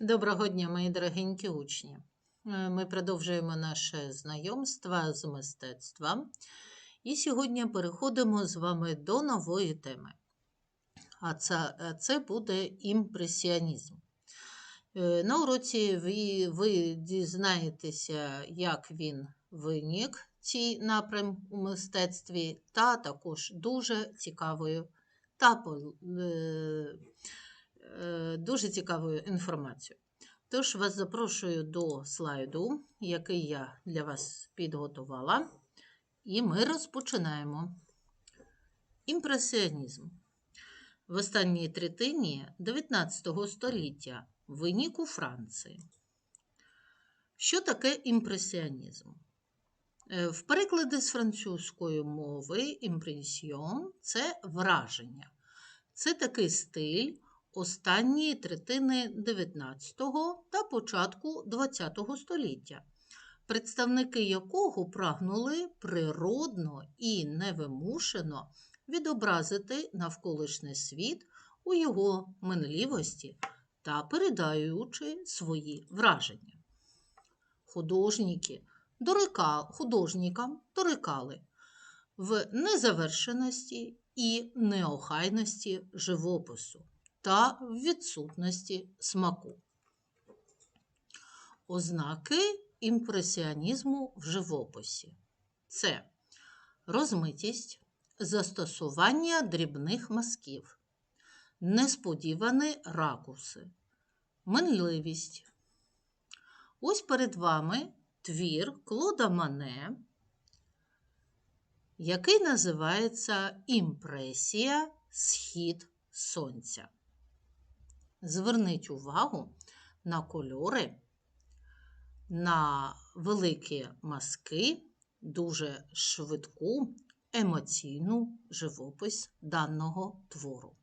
Доброго дня, мої дорогенькі учні. Е, Ми продовжуємо наше знайомство з мистецтвом. І сьогодні переходимо з вами до нової теми. А це, це буде імпресіонізм. Е, На уроці ви, ви дізнаєтеся, як він виник, цей напрям у мистецтві, та також дуже цікавою та е, е, дуже цікавою інформацією. Тож вас запрошую до слайду, який я для вас підготувала, і ми розпочинаємо. Імпресіонізм. В останній третині 19 століття винік у Франції. Що таке імпресіонізм? Е, В перекладі з французької мови імпресіон це враження. Це такий стиль останньої третини 19 та початку 20 століття, представники якого прагнули природно і невимушено відобразити навколишній світ у його минливості та передаючи свої враження. Художники дорика, художникам дорикали в незавершеності і неохайності живопису та в відсутності смаку. Ознаки імпресіонізму в живописі це розмитість, застосування дрібних мазків, несподівані ракурси, минливість. Ось перед вами твір Клода Мане, який називається Імпресія Схід Сонця. Зверніть увагу на кольори, на великі мазки, дуже швидку емоційну живопис даного твору.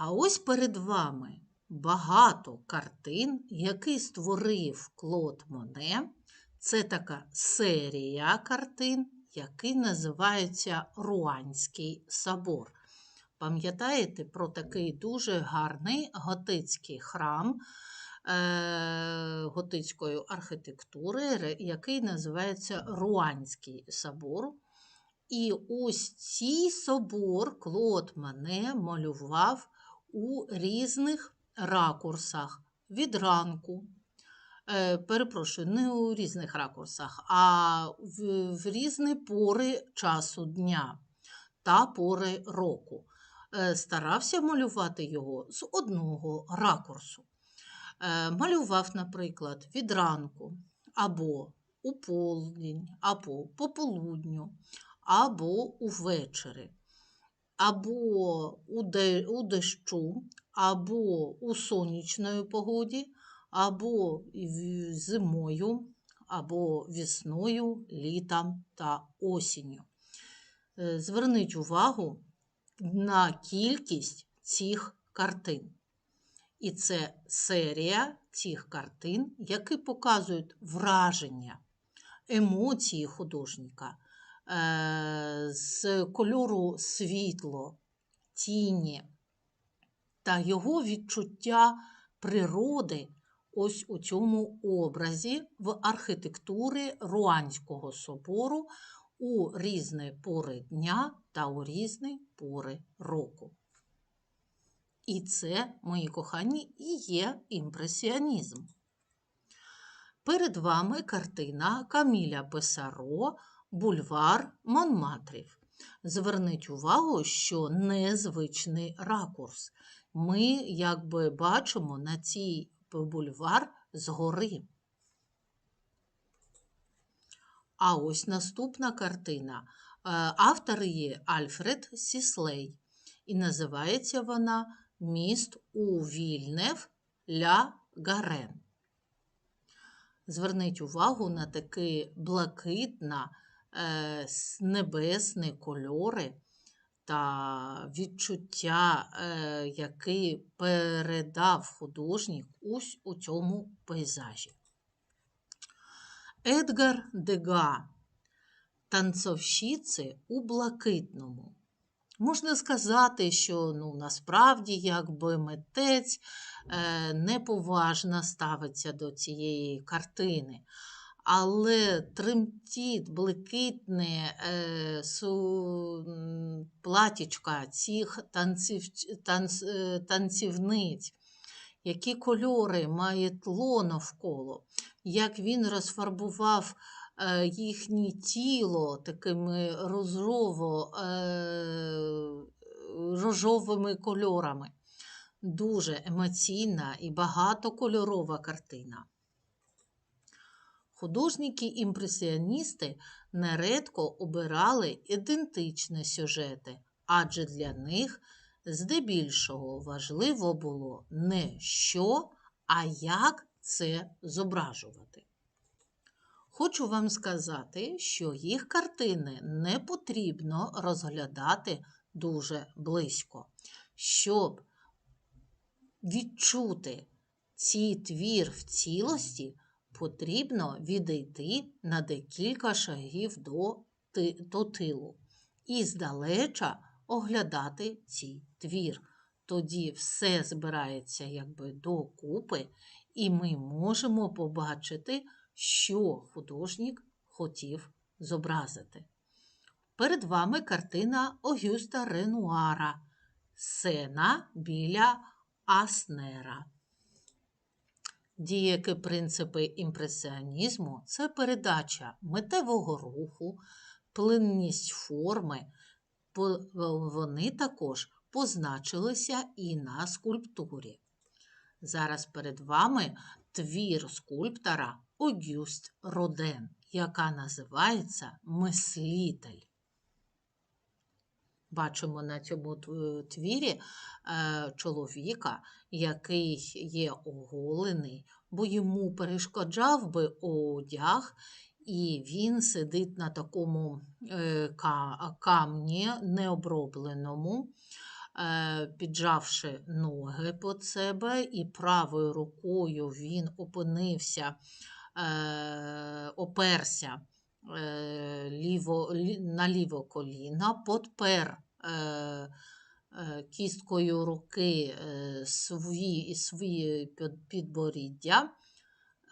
А ось перед вами багато картин, які створив Клод Моне. Це така серія картин, які називаються Руанський собор. Пам'ятаєте про такий дуже гарний готицький храм е, готицької архітектури, який називається Руанський собор. І ось цей собор Клод Мане малював у різних ракурсах від ранку. Е, перепрошую, не у різних ракурсах, а в, в різні пори часу дня та пори року. Е, старався малювати його з одного ракурсу. Е, малював, наприклад, від ранку, або у полдень, або пополудню, або увечері, або у, дощу, або у сонячної погоді, або зимою, або весною, літом та осінню. Е, Зверніть увагу на кількість цих картин. І це серія цих картин, які показують враження, емоції художника е, з кольору світло, тіні та його відчуття природи ось у цьому образі в архітектурі Руанського собору у різні пори дня та у різні пори року. І це, мої кохані, і є імпресіонізм. Перед вами картина Каміля Писаро Бульвар Монматрів. Зверніть увагу, що незвичний ракурс. Ми, якби бачимо на цій бульвар згори. А ось наступна картина. Е, Автор є Альфред Сіслей. І називається вона Міст у Вільнев ля Гарен. Зверніть увагу на такі блакитна, е, небесні кольори та відчуття, е, який передав художник ось у цьому пейзажі. Едгар Дега Танцовщиці у блакитному. Можна сказати, що ну, насправді якби митець е, неповажно ставиться до цієї картини. Але тремтіт, блакитне е, су, платічка цих танців, танц, е, танцівниць, які кольори має тло навколо, як він розфарбував е, їхнє тіло такими розово, е, рожовими кольорами. Дуже емоційна і багатокольорова картина. Художники-імпресіоністи нередко обирали ідентичні сюжети, адже для них здебільшого важливо було не що, а як це зображувати. Хочу вам сказати, що їх картини не потрібно розглядати дуже близько, щоб відчути цей твір в цілості, потрібно відійти на декілька шагів до тилу і здалеча оглядати цей твір. Тоді все збирається якби докупи, і ми можемо побачити, що художник хотів зобразити. Перед вами картина Огюста Ренуара Сена біля Аснера. Діякі принципи імпресіонізму це передача метевого руху, плинність форми. Вони також позначилися і на скульптурі. Зараз перед вами твір скульптора Огюст Роден, яка називається Мислитель. Бачимо на цьому твірі е, чоловіка, який є оголений, бо йому перешкоджав би одяг, і він сидить на такому е, камні необробленому, е, піджавши ноги під себе, і правою рукою він опинився, е, оперся ліво, на ліво коліна, подпер кісткою руки свої, свої підборіддя.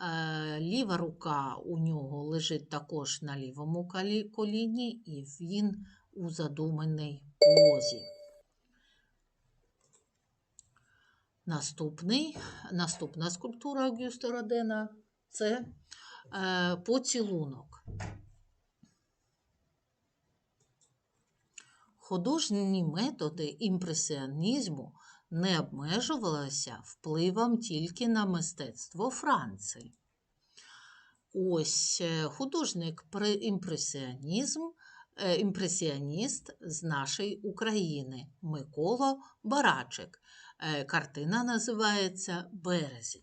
Е, Ліва рука у нього лежить також на лівому коліні, і він у задуманій позі. Наступний, наступна скульптура Огюста Родена це е, поцілунок. Художні методи імпресіонізму не обмежувалися впливом тільки на мистецтво Франції. Ось е, художник імпресіонізм, е, імпресіоніст з нашої України Микола Барачик. Е, Картина називається Березень.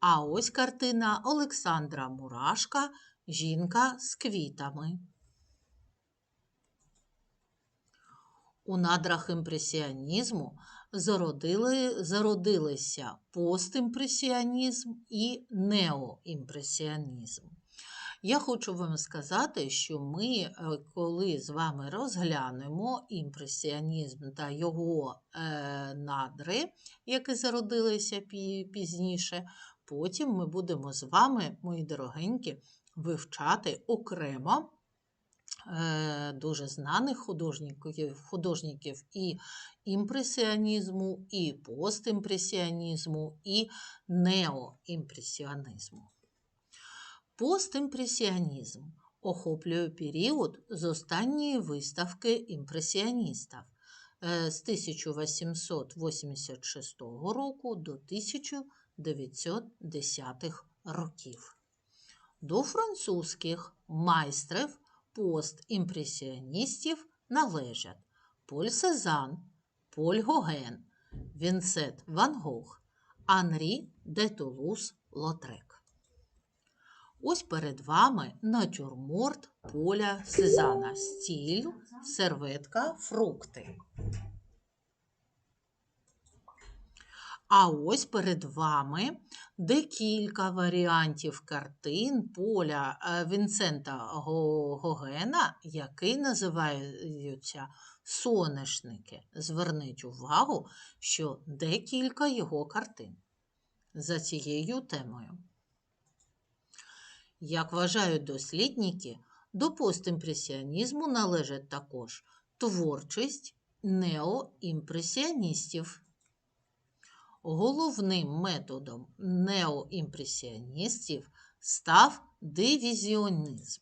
А ось картина Олександра Мурашка Жінка з квітами. У надрах імпресіонізму зародили, зародилися постімпресіонізм і неоімпресіонізм. Я хочу вам сказати, що ми, е, коли з вами розглянемо імпресіонізм та його е, надри, які зародилися пізніше, потім ми будемо з вами, мої дорогенькі, вивчати окремо дуже знаних художників, художників і імпресіонізму, і постімпресіонізму, і неоімпресіонізму. Постімпресіонізм охоплює період з останньої виставки імпресіоністів е, з 1886 року до 1910 років. До французьких майстрів постімпресіоністів належать Поль Сезан, Поль Гоген, Вінсет Ван Гог, Анрі де Тулус Лотрек. Ось перед вами натюрморт поля Сезана. Стіль, серветка, фрукти. А ось перед вами декілька варіантів картин поля е, Вінсента Гогена, які називаються соняшники. Зверніть увагу, що декілька його картин за цією темою. Як вважають дослідники, до постімпресіонізму належить також творчість неоімпресіоністів. Головним методом неоімпресіоністів став дивізіонізм.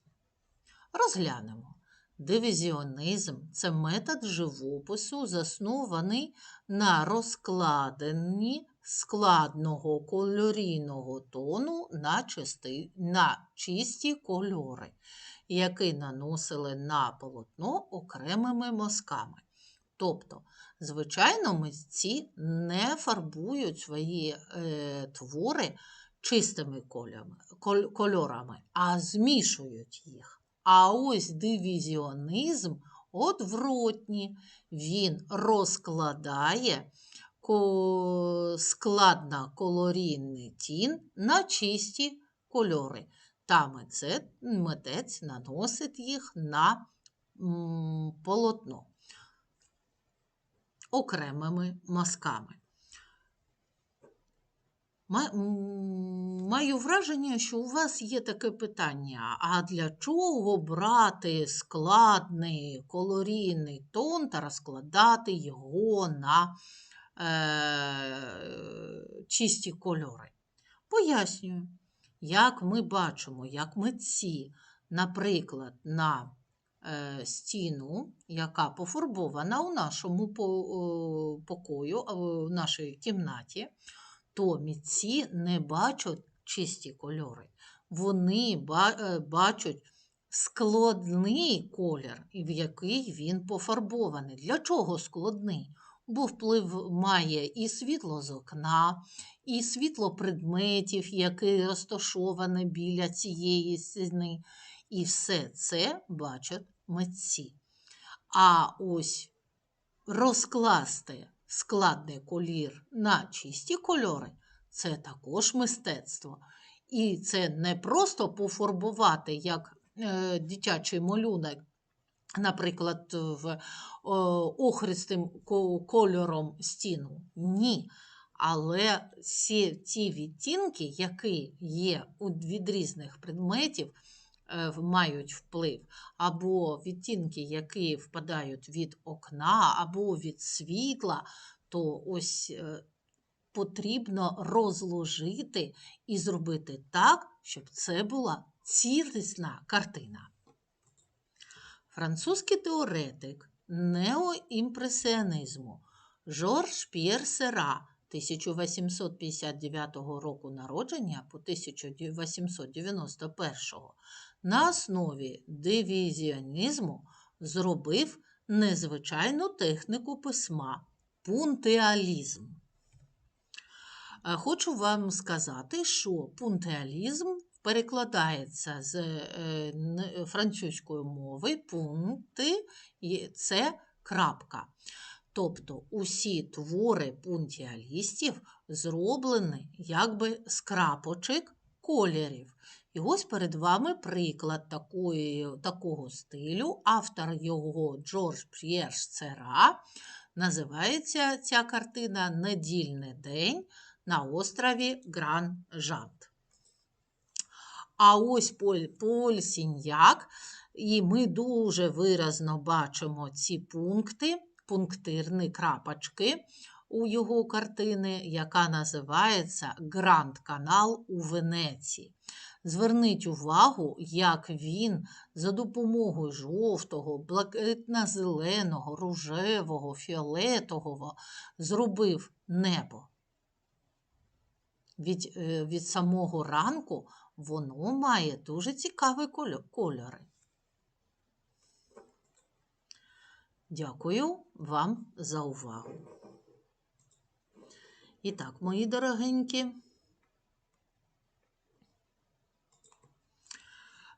Розглянемо. Дивізіонізм це метод живопису, заснований на розкладенні складного кольорійного тону на, чисти, на чисті кольори, які наносили на полотно окремими мазками. Тобто, звичайно, митці не фарбують свої е, твори чистими кольорами, коль- кольорами, а змішують їх. А ось дивізіонізм одвротні. Він розкладає складно-колорійний тін на чисті кольори. Та митець, наносить їх на полотно окремими мазками. Маю враження, що у вас є таке питання: а для чого брати складний колорійний тон та розкладати його на е, чисті кольори? Пояснюю, як ми бачимо, як митці, наприклад, на стіну, яка пофарбована у нашому покою, в нашій кімнаті, то митці не бачать чисті кольори. Вони е, бачать складний колір, в який він пофарбований. Для чого складний? Бо вплив має і світло з окна, і світло предметів, які розташовані біля цієї стіни. І все це бачать митці. А ось розкласти складний колір на чисті кольори це також мистецтво. І це не просто пофарбувати як е, дитячий малюнок, наприклад, в о, охристим кольором стіну. Ні. Але всі ті відтінки, які є від різних предметів, е, мають вплив, або відтінки, які впадають від окна, або від світла, то ось е, потрібно розложити і зробити так, щоб це була цілісна картина. Французький теоретик неоімпресіонізму Жорж П'єр Сера 1859 року народження по 1891 на основі дивізіонізму зробив незвичайну техніку письма пунктуалізм. Е, Хочу вам сказати, що пунктуалізм перекладається з е, французької мови пункти це крапка. Тобто усі твори пунктуалістів зроблені якби з крапочок кольорів. І ось перед вами приклад такої, такого стилю. Автор його Джордж П'єр Сера. Називається ця картина Недільний день на острові Гран Жант. А ось Поль, Поль Сіньяк, і ми дуже виразно бачимо ці пункти, пунктирні крапочки у його картини, яка називається Гранд Канал у Венеції. Зверніть увагу, як він за допомогою жовтого, блакитно-зеленого, рожевого, фіолетового зробив небо. Від, е, від самого ранку воно має дуже цікаві кольори. Дякую вам за увагу. І так, мої дорогенькі,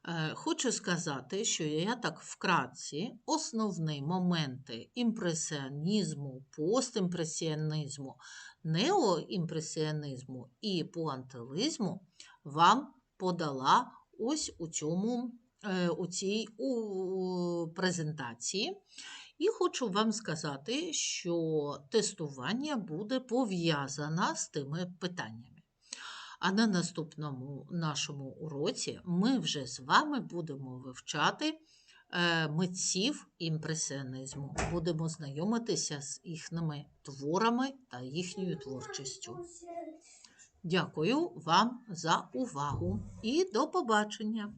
Е, Хочу сказати, що я так вкратці основні моменти імпресіонізму, постімпресіонізму, неоімпресіонізму і пуантилизму вам подала ось у цьому е, у цій у презентації. І хочу вам сказати, що тестування буде пов'язане з тими питаннями. А на наступному нашому уроці ми вже з вами будемо вивчати е, митців імпресіонізму. Будемо знайомитися з їхніми творами та їхньою творчістю. Дякую вам за увагу і до побачення!